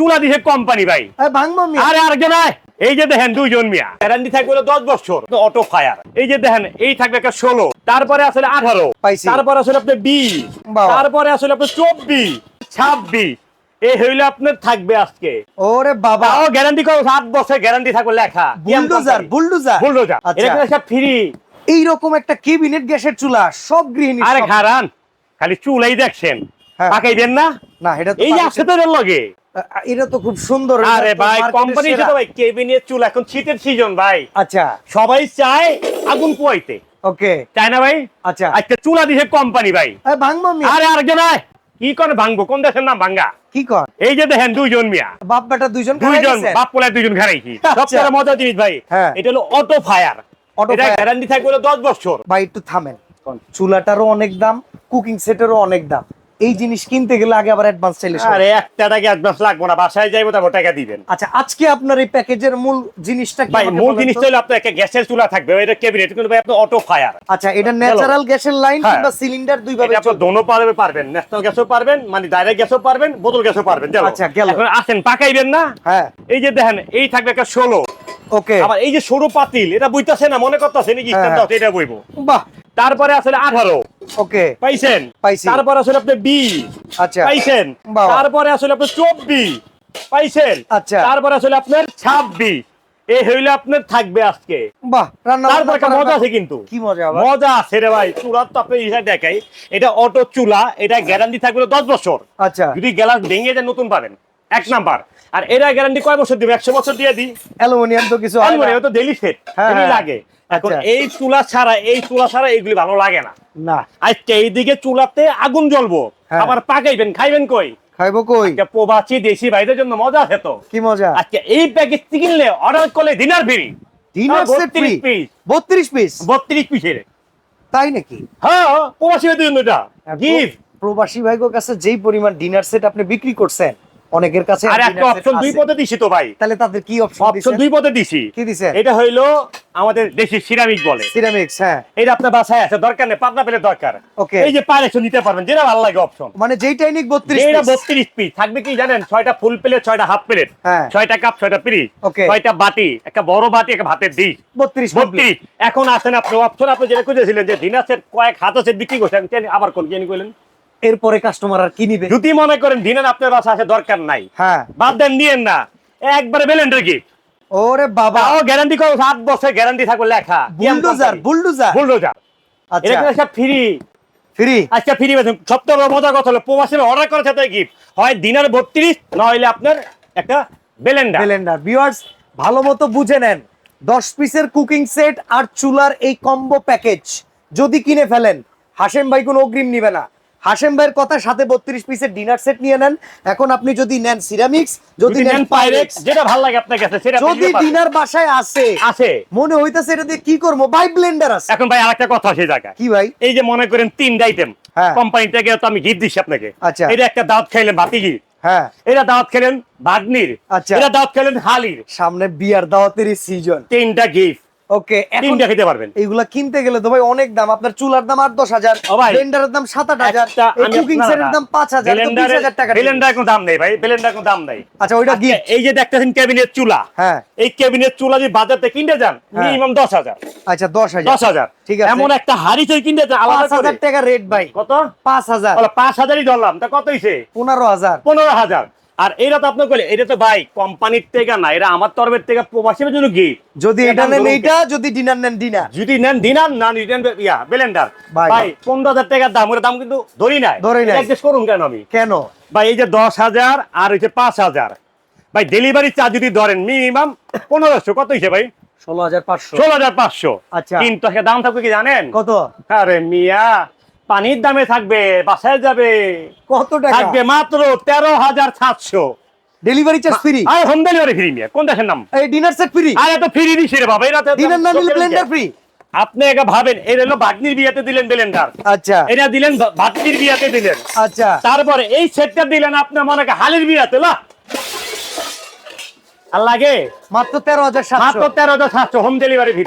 চুলা দিছে কোম্পানি ভাই। ভাঙবো আরে এই যে দেখেন দুইজন মিয়া। গ্যারান্টি থাকবে দশ বছর। অটো ফায়ার এই যে দেখেন এই থাকবে একটা ষোলো। তারপরে আসলে আঠারো। তারপরে আসলে আপনার বিশ। তারপরে আসলে আপনার চব্বিশ ছাব্বিশ। এই হইলে আপনার থাকবে আজকে। ওরে বাবা। তাও গ্যারান্টি করো সাত বছর গ্যারান্টি থাকবে লেখা। বুলডোজার বুলডোজার বুলডোজার আচ্ছা। এটা ফ্রি এইরকম একটা কেবিনেট গ্যাসের চুলা সব গৃহিণী আরে সব- খারান খালি চুলাই দেখছেন। হ্যাঁ। পাকাইবেন না? না এটা এই যে আসছে তো লগে। এটা তো খুব সুন্দর আরে ভাই কোম্পানি সেরা। ভাই কেবিনের চুল এখন শীতের সিজন ভাই। আচ্ছা। সবাই চায় আগুন পোয়াইতে। ওকে। চায় না ভাই? আচ্ছা। আজকে চুলা দিছে কোম্পানি ভাই। ভাঙবো আরে আরেকজন আয়। কি করে ভাঙবো? কোন দেশের নাম ভাঙ্গা? কি কর এই যে দেখেন দুইজন মিয়া। বাপ বেটা দুইজন দুইজন বাপ পোলায় দুইজন ঘাড়াইছি আচ্ছা। সবচেয়ে মজার জিনিস ভাই হ্যাঁ। এটা হলো অটো ফায়ার এটা fire। গ্যারান্টি থাকবে হলো দশ বছর। ভাই একটু থামেন। চুলাটারও অনেক দাম কুকিং সেটেরও অনেক দাম। এই জিনিস কিনতে গেলে আগে আবার অ্যাডভান্স চাইলে আরে একটা টাকা অ্যাডভান্স লাগবো না বাসায় যাইবো তারপর টাকা দিবেন। আচ্ছা আজকে আপনার এই প্যাকেজের মূল জিনিসটা কি ভাই মূল জিনিসটা হলো আপনার একটা গ্যাসের চুলা থাকবে এটা ক্যাবিনেট কিন্তু ভাই আপনার অটো ফায়ার আচ্ছা এটা ন্যাচারাল গ্যাসের লাইন হ্যাঁ। কিংবা সিলিন্ডার দুই ভাবে এটা আপনার দোনো পারবে পারবেন। ন্যাশনাল গ্যাসও পারবেন মানে ডাইরেক্ট গ্যাসও পারবেন বোতল গ্যাসও পারবেন আচ্ছা, গেল। এখন আসেন পাকাইবেন না? হ্যাঁ। এই যে দেখেন এই থাকবে একটা ষোলো। ওকে। আবার এই যে সরু পাতিল এটা বইতাছে না মনে করতেছে নাকি হ্যাঁ, স্ট্যান্ড এটা বইবো। বাহ। তারপরে আসলে আঠারো। ওকে পাইছেন? পাইছি। তারপরে আসলে আপনি বিশ আচ্ছা। পাইছেন? তারপরে আসলে আপনার চব্বিশ। পাইছেন? আচ্ছা। তারপরে আসলে আপনার ছাব্বিশ। এই হইলে আপনার থাকবে আজকে। বাহ রান্না তারপর একটা মজা আছে কিন্তু। কি মজা মজা আছে রে ভাই। চুলার তো আপনি ইসা দেখাই। এটা অটো চুলা এটা গ্যারান্টি থাকবে দশ বছর। আচ্ছা। যদি গ্যালাস ভেঙে যায় নতুন পাবেন। এক নাম্বার। আর এরা গ্যারান্টি কয় বছর দিবে? একশো বছর দিয়ে দিই। অ্যালুমিনিয়াম তো কিছু। ও তো ডেলি সেট হ্যাঁ, হ্যাঁ। লাগে। এখন আচ্ছা। এই চুলা ছাড়া এই চুলা ছাড়া এইগুলি ভালো লাগে না। না। আজকে এইদিকে চুলাতে আগুন জ্বলবো। হ্যাঁ। আবার পাকাইবেন খাইবেন কই? খাইবো কই? প্রবাসী দেশি ভাইদের জন্য মজা আছে তো। কি মজা? আজকে এই প্যাকেজ কিনলে অর্ডার করলে dinner free dinner set free 32 piece 32 piece বত্রিশ পিসের তাই নাকি? হ্যাঁ প্রবাসী ভাইদের জন্য এটা। গিফট প্রবাসী ভাইগোর কাছে যেই পরিমাণ ডিনার সেট আপনি বিক্রি করছেন অনেকের কাছে আর একটা অপশন দুই আছে। পদে দিছি তো ভাই। তাহলে তাদের কি অপশন অপশন দুই পদে দিছি। কি দিছেন? এটা হইল আমাদের দেশি সিরামিক বলে। সিরামিক্স হ্যাঁ। এটা আপনার বাসায় আছে দরকার নেই পাতলা পেলে দরকার। ওকে। এই যে পাইরেকশন নিতে পারবেন যেটা ভালো লাগে অপশন মানে যেইটাই নিক 32 এটা পিস বত্রিশ পিস থাকবে কি জানেন ছয়টা ফুল প্লেট ছয়টা হাফ প্লেট হ্যাঁ। ছয়টা কাপ ছয়টা পিস Okay. ছয়টা বাটি একটা বড় বাটি একটা ভাতের ডিশ। 32 বত্রিশ। এখন আসেন আপনি অপশন আপনি যেটা খুঁজেছিলেন যে দিনার সেট কয়েক হাত সেট বিক্রি করছেন আবার কোন কেন কইলেন? এরপরে কাস্টমার আর কি নিবে? যদি মনে করেন দিনের আপনার বাসা আছে দরকার নাই। হ্যাঁ। বাদ দেন নিয়েন না। একবারে বেলেন্ডার গিফট ওরে বাবা। তাও গ্যারান্টি করো সাত বছর গ্যারান্টি থাকবে লেখা। বুলডোজার বুলডোজার বুলডোজার আচ্ছা। এটা সব ফ্রি ফ্রি আচ্ছা ফ্রি বেতন। বড় মজার কথা হলো প্রবাসী অর্ডার করার সাথে গিফট হয় দিনার বত্রিশ নইলে আপনার একটা বেলেন্ডার ব্লেন্ডার ভিউয়ার্স ভালো মতো বুঝে নেন। 10 পিসের কুকিং সেট আর চুলার এই কম্বো প্যাকেজ যদি কিনে ফেলেন হাশেম ভাই কোনো অগ্রিম নিবে না। হাশেম ভাইয়ের কথা সাথে 32 পিসের ডিনার সেট নিয়ে নেন। এখন আপনি যদি নেন সিরামিক্স যদি নেন পাইরেক্স যেটা ভালো লাগে আপনার কাছে সেটা যদি ডিনার বাসায় আসে আছে মনে হইতাছে এটা দিয়ে কি করব? ভাই ব্লেন্ডার আছে। এখন ভাই আরেকটা কথা সেই জায়গায়। কি ভাই? এই যে মনে করেন তিনটা আইটেম হ্যাঁ। কোম্পানি থেকে তো আমি গিফট দিচ্ছি আপনাকে। আচ্ছা। এটা একটা দাওয়াত খাইলেন ভাতিজি। হ্যাঁ। এটা দাওয়াত খেলেন ভাগ্নির। আচ্ছা। এটা দাওয়াত খেলেন হালির। সামনে বিয়ার দাওয়াতের সিজন তিনটা গিফট ওকে তিনটা খেতে পারবেন। এইগুলা কিনতে গেলে তো ভাই অনেক দাম। আপনার চুলার দাম আট দশ হাজার ব্লেন্ডারের দাম সাত আট হাজার কুকিং সেটের দাম পাঁচ হাজার বিশ হাজার টাকা ব্লেন্ডার কোনো দাম নেই ভাই ব্লেন্ডার কোনো দাম নেই। আচ্ছা ওইটা গিফট এই যে দেখতেছেন ক্যাবিনেট চুলা। হ্যাঁ। এই ক্যাবিনেট চুলা যদি বাজার থেকে কিনতে যান হ্যাঁ। মিনিমাম দশ হাজার। আচ্ছা দশ হাজার। দশ হাজার। ঠিক আছে। এমন একটা হাড়ি তৈরি কিনতে যান আলাদা হাজার টাকা রেট ভাই। কত? পাঁচ হাজার। পাঁচ হাজারই ধরলাম। তা কত হইছে? পনেরো হাজার। পনেরো হাজার। আর এটা তো আপনার কইলে এটা তো ভাই কোম্পানির থেকে না এটা আমার তরফের থেকে প্রবাসীর জন্য কি যদি এটা নেন এইটা যদি ডিনার নেন ডিনার। যদি নেন দিনার না রিটার্ন ইয়া বেলেন্ডার। ভাই। ভাই পনেরো হাজার টাকার দাম ওর দাম কিন্তু ধরি নাই। ধরি নাই। অ্যাডজাস্ট করুন কেন আমি? কেন? ভাই এই যে দশ হাজার আর হচ্ছে পাঁচ হাজার। ভাই ডেলিভারি চার্জ যদি ধরেন মিনিমাম পনেরোশো কত হয়েছে ভাই? ষোলো হাজার পাঁচশো। ষোলো হাজার পাঁচশো। আচ্ছা। কিন্তু একটা দাম থাকবে কি জানেন? কত? আরে মিয়া পানির দামে থাকবে বাসায় যাবে। কত টাকা? থাকবে মাত্র তেরো হাজার সাতশো। ডেলিভারি চার্জ ফ্রি আর হোম ডেলিভারি ফ্রি মিয়া কোন দেশের নাম? এই ডিনার সেট ফ্রি আর এত ফ্রি দিছি রে বাবা এটা ডিনার না নিলে ব্লেন্ডার। ফ্রি আপনি একা ভাবেন এর হলো ভাগ্নির বিয়াতে দিলেন ব্লেন্ডার আচ্ছা। এটা দিলেন ভাগ্নির বিয়াতে দিলেন। আচ্ছা। তারপরে এই সেটটা দিলেন আপনার মনে হয় হালির বিয়াতে লা। আর লাগে? মাত্র তেরো হাজার মাত্র তেরো হাজার সাতশো হোম ডেলিভারি ফ্রি